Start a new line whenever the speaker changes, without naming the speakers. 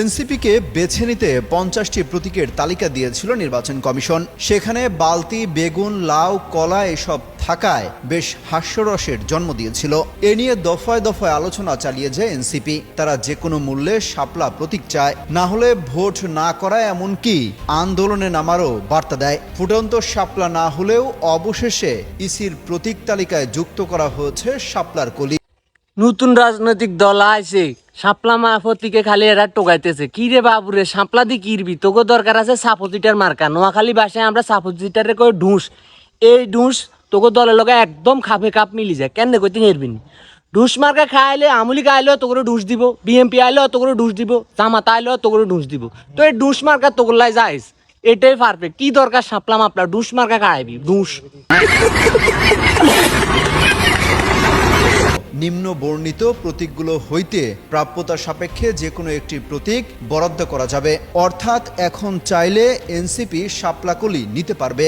এনসিপিকে বেছে নিতে পঞ্চাশটি প্রতীকের তালিকা দিয়েছিল নির্বাচন কমিশন। সেখানে বালতি, বেগুন, লাউ, কলা এসব থাকায় বেশ হাস্যরসের জন্ম দিয়েছিল। এ নিয়ে দফায় দফায় আলোচনা চালিয়ে যায় এনসিপি। তারা যে কোনো মূল্যে শাপলা প্রতীক চায়। না হলে ভোট না করা এমনকি আন্দোলনে নামারও বার্তা দেয়। ফুটন্ত শাপলা না হলেও অবশেষে ইসির প্রতীক তালিকায় যুক্ত করা হয়েছে শাপলার কলি।
নতুন রাজনৈতিক দল আইছে সাপলা মাফতিকে খালি এরা টোকাইতেছে কি রে বাবুরে সাপলা দি কিরবি তোকে দরকার আছে সাপোজিটার মার্কা। নোয়াখালী ভাষায় আমরা সাপোজিটারে কই ঢুস। এই ঢুস তোকে দলের লগে একদম খাপে কাপ মিলি যায়। কেন কইতে নেরবিন? ঢুস মার্কা খাইলে, আমুলি আইলেও তোকে ঢুস দিব। বিএমপি আইলেও তোকে ঢুস দিব। জামাতা আইলেও তোকে ঢুস দিব। তো এই ঢুস মার্কা তোকে লাই যাইস। এটাই পারফেক্ট কি দরকার সাপলা মাপলা? ঢুস মার্কা খাইবি। ঢুস।
নিম্ন বর্ণিত প্রতীকগুলো হইতে প্রাপ্যতা সাপেক্ষে যে কোনো একটি প্রতীক বরাদ্দ করা যাবে। অর্থাৎ এখন চাইলে এনসিপি শাপলাকলি নিতে পারবে।